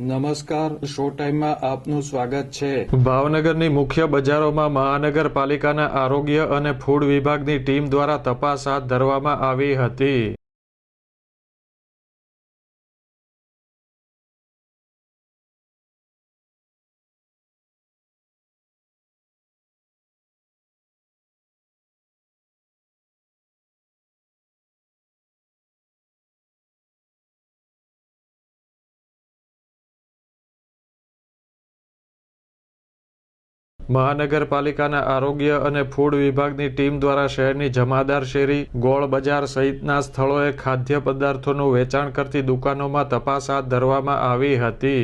નમસ્કાર શો ટાઈમમાં આપનું સ્વાગત છે. ભાવનગરની મુખ્ય બજારોમાં મહાનગરપાલિકાના આરોગ્ય અને ફૂડ વિભાગની ટીમ દ્વારા તપાસ હાથ ધરવામાં આવી હતી. મહાનગરપાલિકાના આરોગ્ય અને ફૂડ વિભાગની ટીમ દ્વારા શહેરની જમાદાર શેરી, ગોળ બજાર સહિતના સ્થળોએ ખાદ્ય પદાર્થોનું વેચાણ કરતી દુકાનોમાં તપાસ હાથ ધરવામાં આવી હતી.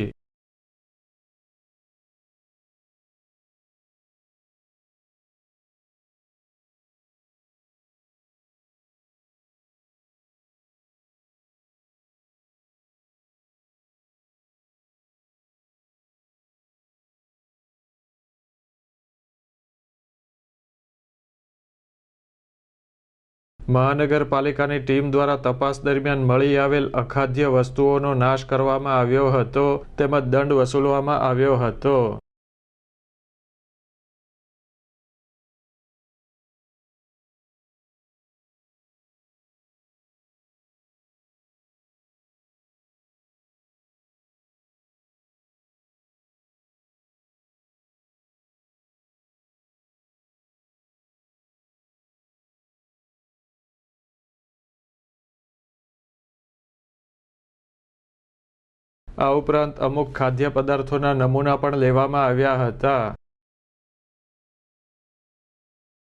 મહાનગરપાલિકાની ટીમ દ્વારા તપાસ દરમિયાન મળી આવેલ અખાદ્ય વસ્તુઓનો નાશ કરવામાં આવ્યો હતો, તેમજ દંડ વસૂલવામાં આવ્યો હતો. આ ઉપરાંત અમુક ખાદ્ય પદાર્થોના નમૂના પણ લેવામાં આવ્યા હતા.